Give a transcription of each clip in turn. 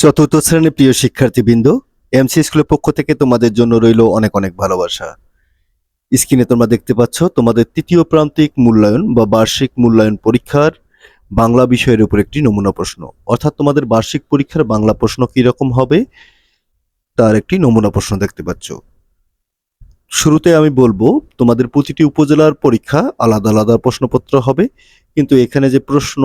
চতুর্থ শ্রেণির প্রিয় শিক্ষার্থীবৃন্দ এমসি স্কুলের পক্ষ থেকে তোমাদের জন্য রইল অনেক অনেক ভালোবাসা। স্ক্রিনে তোমরা দেখতে পাচ্ছ তোমাদের তৃতীয় প্রান্তিক মূল্যায়ন বা বার্ষিক মূল্যায়ন পরীক্ষার বাংলা বিষয়ের উপর একটি নমুনা প্রশ্ন। অর্থাৎ তোমাদের বার্ষিক পরীক্ষার বাংলা প্রশ্ন কীরকম হবে, তার একটি নমুনা প্রশ্ন দেখতে পাচ্ছ। শুরুতে আমি বলব, তোমাদের প্রতিটি উপজেলার পরীক্ষা আলাদা আলাদা প্রশ্নপত্র হবে, কিন্তু এখানে যে প্রশ্ন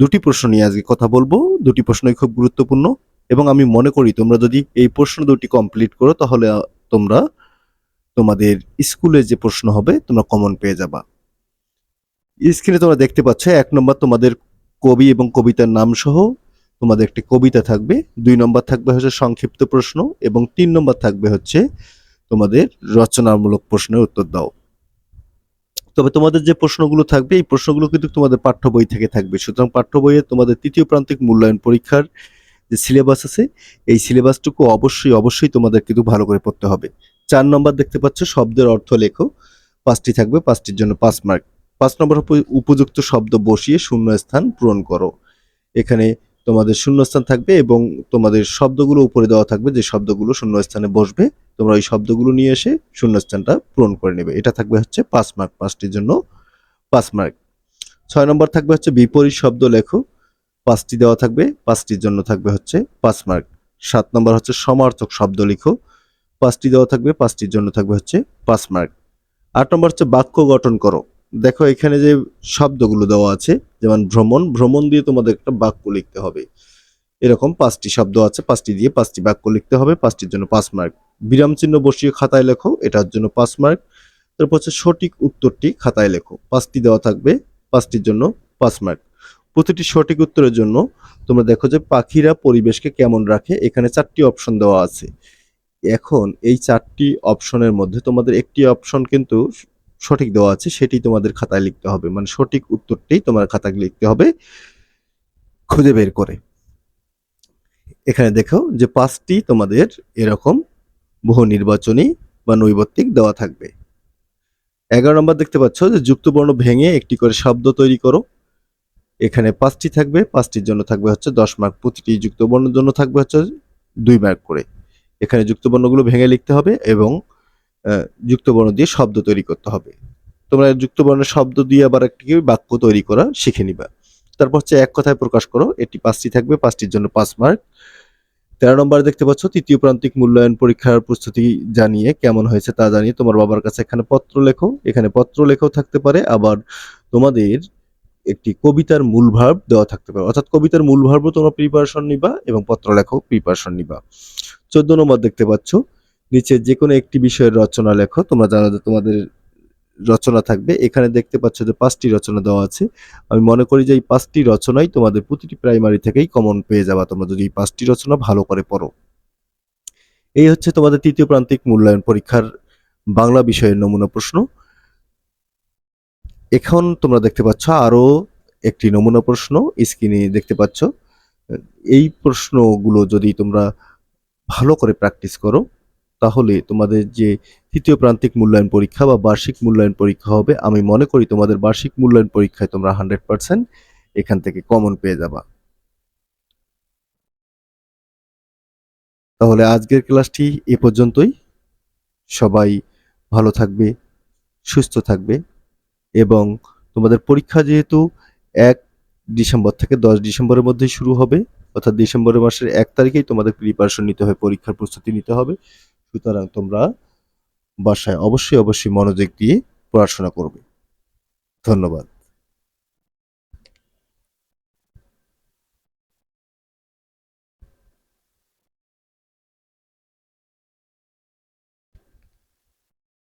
দুটি প্রশ্ন নিয়ে আজকে কথা বলব। দুটি প্রশ্নই খুব গুরুত্বপূর্ণ এবং আমি মনে করি তোমরা যদি এই প্রশ্ন দুটি কমপ্লিট করো তাহলে তোমরা তোমাদের স্কুলে যে প্রশ্ন হবে তোমরা কমন পেয়ে যাবা। স্ক্রিনে তোমরা দেখতে পাচ্ছ এক নম্বর তোমাদের কবি এবং কবিতার নাম সহ তোমাদের একটি কবিতা থাকবে। দুই নম্বর থাকবে হচ্ছে সংক্ষিপ্ত প্রশ্ন এবং তিন নম্বর থাকবে হচ্ছে তোমাদের রচনামূলক প্রশ্নের উত্তর দাও। তবে তোমাদের যে প্রশ্নগুলো থাকবে, এই প্রশ্নগুলো কিন্তু তোমাদের পাঠ্য বই থেকে থাকবে। সুতরাং পাঠ্য বইয়ে তোমাদের তৃতীয় প্রান্তিক মূল্যায়ন পরীক্ষার যে সিলেবাস আছে, এই সিলেবাসটুকু অবশ্যই অবশ্যই তোমাদের কিন্তু ভালো করে পড়তে হবে। চার নম্বর দেখতে পাচ্ছ, শব্দের অর্থ লেখো। পাঁচটি থাকবে, পাঁচটির জন্য পাঁচ মার্ক। পাঁচ নম্বর উপযুক্ত শব্দ বসিয়ে শূন্য স্থান পূরণ করো। এখানে তোমাদের শূন্যস্থান থাকবে এবং তোমাদের শব্দগুলো উপরে দেওয়া থাকবে, যে শব্দগুলো শূন্য স্থানে বসবে তোমরা ওই শব্দগুলো নিয়ে এসে শূন্যস্থানটা পূরণ করে নেবে। এটা থাকবে হচ্ছে পাঁচ মার্ক পাঁচটির জন্য পাঁচ মার্ক ছয় নম্বর থাকবে হচ্ছে বিপরীত শব্দ লেখো, পাঁচটি দেওয়া থাকবে, পাঁচটির জন্য থাকবে হচ্ছে পাঁচ মার্ক সাত নম্বর হচ্ছে সমার্থক শব্দ লিখো, পাঁচটি দেওয়া থাকবে, পাঁচটির জন্য থাকবে হচ্ছে পাঁচ মার্ক আট নম্বর হচ্ছে বাক্য গঠন করো। দেখো এখানে যে শব্দগুলো দেওয়া আছে, যেমন ভ্রমণ ভ্রমণ দিয়ে তোমাদের একটা বাক্য লিখতে হবে। এরকম পাঁচটি শব্দ আছে, পাঁচটি দিয়ে পাঁচটি বাক্য লিখতে হবে, পাঁচটির জন্য পাঁচ মার্ক বিরাম চিহ্ন বসিয়ে খাতায় লেখো, এটার জন্য পাঁচ মার্ক। তারপর হচ্ছে সঠিক উত্তরটি খাতায় লেখো। পাঁচটি দেওয়া থাকবে, পাঁচটির জন্য পাঁচ মার্ক। প্রতিটি সঠিক উত্তরের জন্য তোমরা দেখো যে পাখিরা পরিবেশকে কেমন রাখে, এখানে চারটি অপশন দেওয়া আছে। এখন এই চারটি অপশনের মধ্যে তোমাদের একটি অপশন কিন্তু সঠিক দেওয়া আছে, সেটি তোমাদের খাতায় লিখতে হবে। মানে সঠিক উত্তরটি তোমার খাতায় লিখতে হবে খুঁজে বের করে। এখানে দেখো যে পাঁচটি তোমাদের এরকম বহু নির্বাচনী বা নৈবত্তিক দেওয়া থাকবে। এগারো নম্বর দেখতে পাচ্ছ যে যুক্তবর্ণ ভেঙে একটি করে শব্দ তৈরি করো। এখানে পাঁচটি থাকবে, পাঁচটির জন্য থাকবে হচ্ছে দশ মার্ক প্রতিটি যুক্তবর্ণের জন্য থাকবে হচ্ছে দুই মার্ক করে। এখানে যুক্তবর্ণগুলো ভেঙে লিখতে হবে এবং যুক্তবর্ণ দিয়ে শব্দ তৈরি করতে হবে। তোমরা যুক্তবর্ণের শব্দ দিয়ে আবার একটি বাক্য তৈরি করা শিখে নিবা। তারপর হচ্ছে এক কথায় প্রকাশ করো, এটি পাঁচটি থাকবে, পাঁচটির জন্য পাঁচ মার্ক তেরো নম্বর দেখতে পাচ্ছ, তৃতীয় প্রান্তিক মূল্যায়ন পরীক্ষার প্রস্তুতি জানিয়ে কেমন হয়েছে তা জানিয়ে তোমার বাবার কাছে এখানে পত্র লেখো। এখানে পত্র লেখাও থাকতে পারে, আবার তোমাদের একটি কবিতার মূল দেওয়া থাকতে পারে। অর্থাৎ কবিতার মূল তোমরা প্রিপারেশন নিবা এবং পত্র লেখাও প্রিপারেশন নিবা। চোদ্দ নম্বর দেখতে পাচ্ছ, নিচে যে কোনো একটি বিষয়ের রচনা লেখো। তোমরা জানো যে তোমাদের রচনা থাকবে। এখানে দেখতে পাচ্ছ যে পাঁচটি রচনা দেওয়া আছে। আমি মনে করি যে এই পাঁচটি রচনাই তোমাদের প্রতিটি প্রাইমারি থেকেই কমন পেয়ে যাবা। তোমরা যদি এই পাঁচটি রচনা ভালো করে পড়ো। এই হচ্ছে তোমাদের তৃতীয় প্রান্তিক মূল্যায়ন পরীক্ষার বাংলা বিষয়ের নমুনা প্রশ্ন। এখন তোমরা দেখতে পাচ্ছ আরও একটি নমুনা প্রশ্ন স্ক্রিনে দেখতে পাচ্ছ। এই প্রশ্নগুলো যদি তোমরা ভালো করে প্র্যাকটিস করো তাহলে তোমাদের যে তৃতীয় প্রান্তিক মূল্যায়ন পরীক্ষা বা বার্ষিক মূল্যায়ন পরীক্ষা হবে, আমি মনে করি তোমাদের বার্ষিক মূল্যায়ন পরীক্ষায় তোমরা হান্ড্রেড পার্সেন্ট এখান থেকে কমন পেয়ে যাবা। তাহলে আজকের ক্লাসটি এ পর্যন্তই। সবাই ভালো থাকবে, সুস্থ থাকবে এবং তোমাদের পরীক্ষা যেহেতু এক ডিসেম্বর থেকে দশ ডিসেম্বরের মধ্যেই শুরু হবে, অর্থাৎ ডিসেম্বরের মাসের এক তারিখেই তোমাদের প্রিপারেশন নিতে হবে পরীক্ষার প্রস্তুতি নিতে হবে। সুতরাং তোমরা বাসায় অবশ্যই অবশ্যই মনোযোগ দিয়ে পড়াশোনা করবে। ধন্যবাদ।